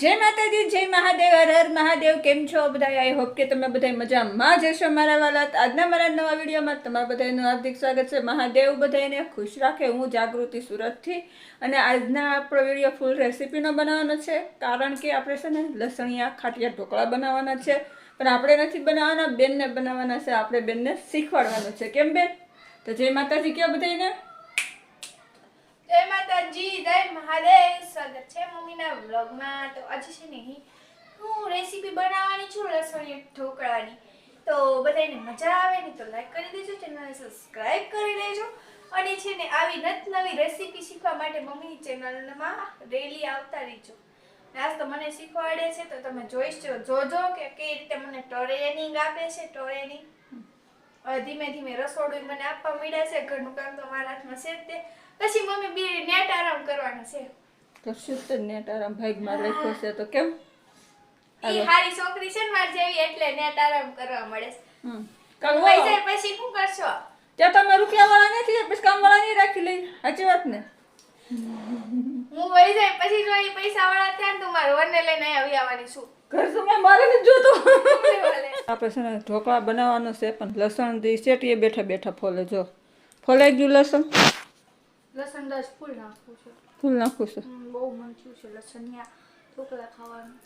જય માતાજી, જય મહાદેવ, હર હર મહાદેવ, કેમ છો બધા આઈ હોપ કે તમે બધા મજામાં જ હશો મારા વાલા. આજના મારા નવા વિડીયોમાં તમારા બધાનું હાર્દિક સ્વાગત છે. મહાદેવ બધાને ખુશ રાખે, હું જાગૃતિ સુરતથી. અને આજના આપણો વીડિયો ફૂલ રેસીપીનો બનાવવાનો છે. કારણ કે આપણે છે ને લસણિયા, ખાટિયા, ઢોકળા બનાવવાના છે. પણ આપણે નથી બનાવવાના, બેનને બનાવવાના છે. આપણે બેનને શીખવાડવાનું છે. કેમ બેન? તો જય માતાજી, કયો બધાને જય માતાજી, જય મહાદેવ. સ્વાગત છે મમ્મીના વ્લોગમાં. તો આજે છે ને હું રેસીપી બનાવવાની છું લસણી ઢોકળાની. તો બધાને મજા આવે તો લાઈક કરી દેજો, ચેનલને સબસ્ક્રાઇબ કરી લેજો અને છે ને આવી નત નવી રેસીપી શીખવા માટે મમ્મીની ચેનલમાં રેલી આવતા રહેજો. આજ તો મને શીખવાડે છે, તો તમે જોઈશો જોજો કે કઈ રીતે મને ટ્રેનિંગ આપે છે, ટ્રેનિંગ. ધીમે ધીમે રસોડું મને આપવા મળ્યા છે, ઘરનું કામ તો મારા હાથમાં છે તે. પછી મમ્મી બી નેટ આરામ કરવાનો છે. તો શું તો નેટ આરામ ભાગમાં રાખ્યો છે તો કેમ? ઈ હારી છોકરી છે ને માર જેવી એટલે નેટ આરામ કરવા મળે હમ. કામ વહી જાય પછી શું કરશો? ત્યાં તમે રૂપિયા વાળા નથી પછી કામ વાળા નહીં રાખી લઈ. સાચી વાત ને? હું વહી જાય પછી જો એ પૈસા વાળા થયા ને તો મારે વરને લઈને આવી આવવાની છું. ઘર સમય મારે નથી જોતું. આપણે છે ને ઢોકળા બનાવવાનો છે પણ લસણ દી શેટીએ બેઠા બેઠા ફોલે જો. ફોલાઈ ગયું લસણ? લસણ દસ ફૂલ નાખવું છે. ફૂલ નાખું છું? બહુ મન થયું છે લસણિયા ઢોકળા ખાવાનું.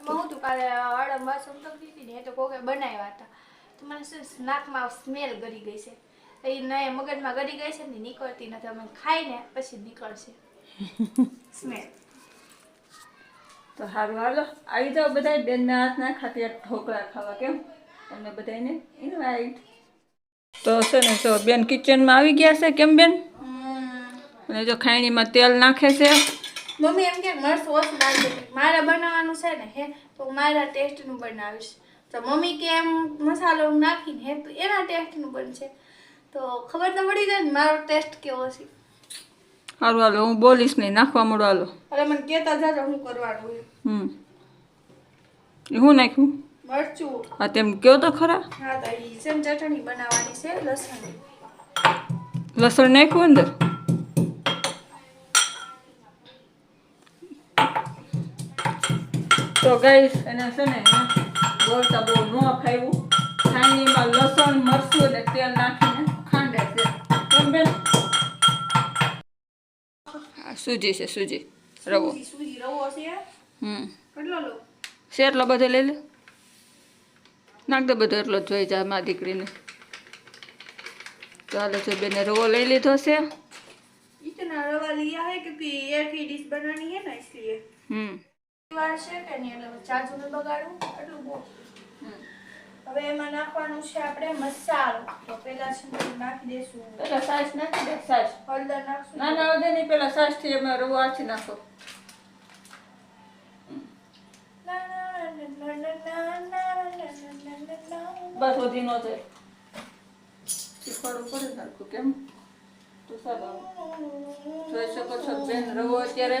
એમાં હું તું કાલે વાળા વાસણ તો દીધી ને એ તો કોકે બનાવ્યા હતા. તો મને શું નાકમાં સ્મેલ ગળી ગઈ છે. એ નય મગજમાં ગળી ગઈ છે ને નીકળતી નથી. અમે ખાઈને પછી નીકળશે. સ્મેલ તો સારું હાલો. આવી જાઓ બધા બેનના હાથના ખાતી ઢોકળા ખાવા કેમ? તમને બધાને ઇન્વાઇટ તો છે ને તો બેન કિચનમાં આવી ગયા છે. કેમ બેન? અને જો ખાયણીમાં તેલ નાખે છે. મમ્મી એમ કે મરચ ઓછું નાખજો મારે બનાવવાનું છે ને હે તો મારા ટેસ્ટનું બનાવીશ. તો મમ્મી કે એમ મસાલો હું નાખીને હે તો એના ટેસ્ટનું બનશે. તો ખબર તો પડી જાય ને મારો ટેસ્ટ કેવો છે. સારું હાલો હું બોલીશ નહીં. નાખવા મળો હાલો. અરે મને કહેતા જાજો હું કરવાનું. હમ. શું નાખ્યું? મરચું. આ તેમ કયો તો ખરા? હા તો સેમ ચટણી બનાવવાની છે લસણ. લસણ નાખ્યું અંદર? તો ગાઈસ એને છે ને બોલતા બહુ ન ખાયું ખાંડીમાં લસણ મરચું અને તેલ નાખીને ખાંડે છે કેમ બેન આ સૂજી છે સૂજી રવો સૂજી સૂજી રવો છે હમ કેટલો લો છે એટલો બધો લઈ લે નાખ દે બધો એટલો જ જોઈ જાય મારી દીકરીને ચાલો જો બેને રવો લઈ લીધો છે इतना रवा लिया है क्योंकि एक ही डिश बनानी है ना इसलिए હમ વાર છે કે નહીં એટલે ચાચું ને બગાડું એટલું બહુ હવે એમાં નાખવાનું છે આપણે મસાલો તો પહેલા છે નાખી દેશું પહેલા સાસ નાખી દે સાસ હળદર નાખશું ના ના હળદર નહીં પહેલા સાસથી અમે રવો આછી નાખો બસ વધી નો જાય શીખવાડવું પડે નાખું કેમ તો સારું જોઈ શકો છો બેન રવો અત્યારે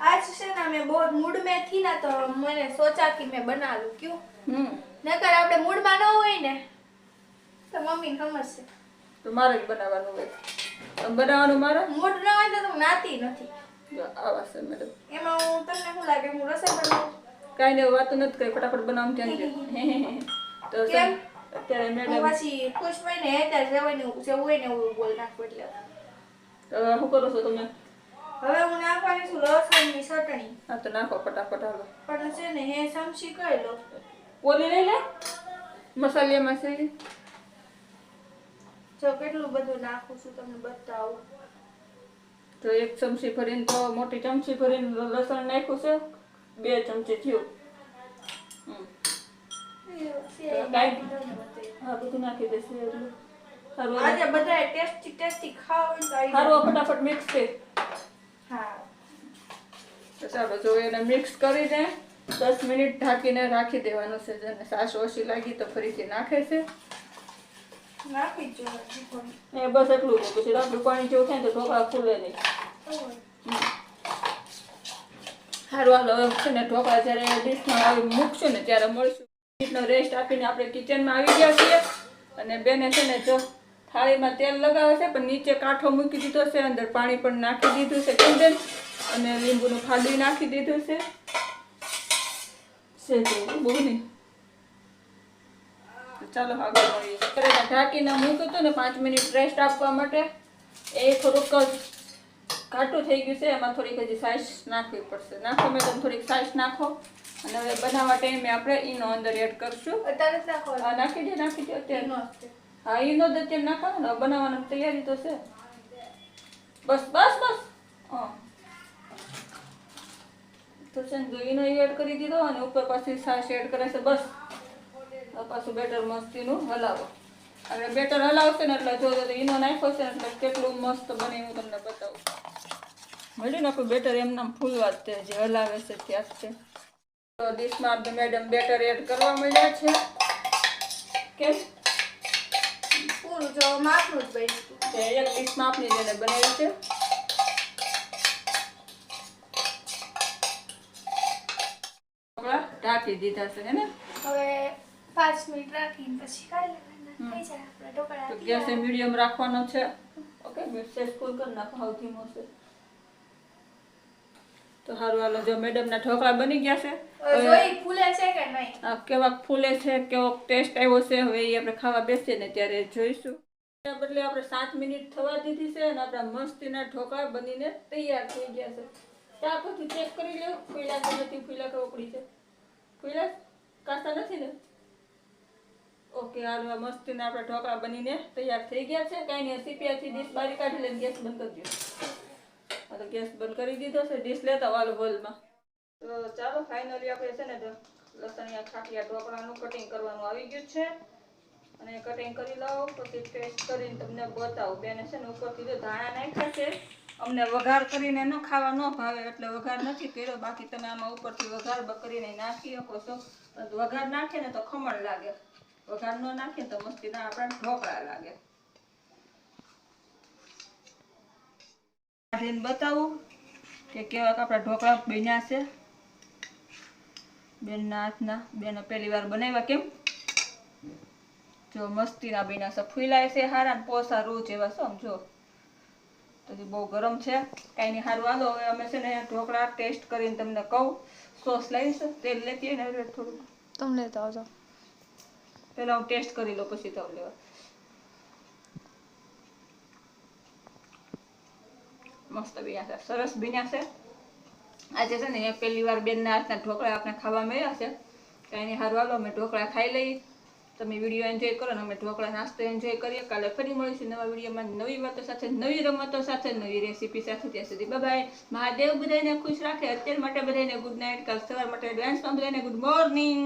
આજ છે ને મેં બહુ મૂડ મે થી ના તો મને સોચા કે મે બનાવું ક્યું? હમ. નકર આપણે મૂડમાં ન હોય ને તો મમ્મી સમજશે તો મારે જ બનાવવાનું હોય. તો બનાવવાનું મારે? મૂડ ન હોય તો નાતી નથી. આવા છે મેડમ એમાં હું તમને શું લાગે હું રસોઈ બનાવું? કાઈ ને વાત નથી કરી ફટાફટ બનાવું ત્યાં તો કેમ? અત્યારે મેડમ પછી ખુશ હોય ને અત્યારે જવાની જેવું હોય ને એવું બોલ નાખું એટલે. હું શું કરો છો તમે? હવે હું નાખવાની છું લસણની ચટણી. હા તો નાખો ફટાફટ હાલો. પણ છે ને હે કરી લો. ઓલી લઈ લે. મસાલિયામાં છે જો કેટલું બધું નાખું છું તમને બતાવું. તો એક ચમચી ભરીને તો મોટી ચમચી ભરીને લસણ નાખ્યું છે. બે ચમચી થયું. હા બધું નાખી દેશે એટલું. ફટાફટ મિક્સ થઈ હા. તો ચાલો જો એને મિક્સ કરીને દસ મિનિટ ઢાંકીને રાખી દેવાનું છે. જેને સાસ ઓછી લાગી તો ફરીથી નાખે છે. નાખી જ એ બસ એટલું જ પછી રાબડું પાણી જેવું થાય તો ઢોકળા ખુલે નહીં. સારું હાલો હવે છે ને ઢોકળા જ્યારે ડીશમાં આવી મૂકશું ને ત્યારે મળશું. રેસ્ટ આપીને આપણે કિચનમાં આવી ગયા છીએ. અને બેને છે ને જો થાળીમાં તેલ લગાવે છે પણ નીચે કાંઠો મૂકી દીધો છે અંદર પાણી પણ નાખી દીધું છે કુંદન અને લીંબુનું ફાડી નાખી દીધું છે. બહુ નહીં. ચાલો આગળ મળીએ ઢાંકીને મૂક્યું હતું ને પાંચ મિનિટ રેસ્ટ આપવા માટે. એ થોડુંક ઘાટું થઈ ગયું છે એમાં થોડીક હજી સાઈઝ નાખવી પડશે. નાખો મેં તમે થોડીક સાઈઝ નાખો. અને હવે બનાવવા ટાઈમે આપણે ઈનો અંદર એડ કરશું. નાખો દે નાખી દે અત્યારે. હા ઈનો જ અત્યારે નાખો ને, બનાવવાની તૈયારી તો છે. બસ બસ બસ. હા. તો છે ને ઈનો એડ કરી દીધો અને ઉપર પાછી સાસ એડ કરે છે, બસ. પાછું બેટર મસ્તીનું હલાવો. અને બેટર હલાવશે ને એટલે જો જો ઈનો નાખ્યો છે ને, એટલે કેટલું મસ્ત બને હું તમને બતાવું. મળ્યું ને આપણું બેટર એમ નામ ફૂલવા જ તે, જે હલાવે છે ત્યાં જ તે તો ડીશમાં મેડમ બેટર એડ કરવા મળ્યા છે. કેમ? પૂરું જો માપનું જ બન્યું. એક પીસ માપની જેને બનાવી છે. ઢોકળા ઢાંકી દીધા છે ને હવે પાંચ મિનિટ રાખીને પછી કાઢી લેવાના. થઈ જાય આપણા ઢોકળા તો ગેસ મીડિયમ રાખવાનો છે. ઓકે સેસ ફૂલ કરી નાખો હાવ ધીમો છે. તો સારું હાલો જો મેડમના ઢોકળા બની ગયા છે. ફૂલે છે કે નહીં? આ કેવા ફૂલે છે કેવો ટેસ્ટ આવ્યો છે. હવે એ આપણે ખાવા બેસીએ ને ત્યારે જોઈશું. બદલે આપણે સાત મિનિટ થવા દીધી છે અને આપણા મસ્તીના ઢોકળા બનીને તૈયાર થઈ ગયા છે. ત્યાં પછી ચેક કરી લો ફૂલા કે નથી? ફૂલા કે ઉકળી છે? ફૂલા કાચા નથી ને? ઓકે હાલવા મસ્તી મસ્તીના આપણા ઢોકળા બનીને તૈયાર થઈ ગયા છે. કાંઈ નહીં સીપિયાથી ડીશ બારી કાઢી લઈને ગેસ બંધ કરી દો હા તો ગેસ બંધ કરી દીધો છે, ડીશ લેતા વાલો હોલમાં તો ચાલો ફાઇનલી આપણે છે ને તો લસણિયા ખાટિયા ઢોકળાનું કટિંગ કરવાનું આવી ગયું છે. અને કટિંગ કરી લાવો, પછી ટેસ્ટ કરીને તમને બતાવું. બેને છે ને ઉપરથી જો ધાણા નાખ્યા છે, અમને વઘાર કરીને ન ખાવા ન ભાવે, એટલે વઘાર નથી કર્યો. બાકી તમે આમાં ઉપરથી વઘાર કરીને નાખી શકો છો. વઘાર નાખે ને તો ખમણ લાગે. વઘાર ન નાખીએ ને તો મસ્તીના આપણા ઢોકળા લાગે. કાઢીને બતાવું કે કેવા આપણા ઢોકળા બન્યા છે. બેનના હાથના બેનો પહેલી વાર બનાવ્યા કેમ? જો મસ્તીના બન્યા છે ફૂલાય છે હારા ને પોસા રૂ જેવા છે આમ જો. તો બહુ ગરમ છે કાંઈ નહીં સારું હાલો હવે અમે છે ને ઢોકળા ટેસ્ટ કરીને તમને કહું. સોસ લાવીશ તેલ લેતી ને થોડું થોડુંક. તમે લેતા આવજો. પહેલાં હું ટેસ્ટ કરી લો પછી તમને લેવા. મસ્ત બન્યા છે. સરસ બન્યા છે. આજે છે ને પહેલી વાર બેનના હાથના ઢોકળા આપણે ખાવા મળ્યા છે. કાંઈ નહીં હારવાલો અમે ઢોકળા ખાઈ લઈએ તમે વીડિયો એન્જોય કરો ને અમે ઢોકળા નાસ્તો એન્જોય કરીએ. કાલે ફરી મળીશું નવા વિડીયોમાં નવી વાતો સાથે, નવી રમતો સાથે, નવી રેસીપી સાથે. ત્યાં સુધી બાય મહાદેવ બધાને ખુશ રાખે. અત્યાર માટે બધાને ગુડ નાઇટ કાલ સવાર માટે એડવાન્સમાં બધાને ગુડ મોર્નિંગ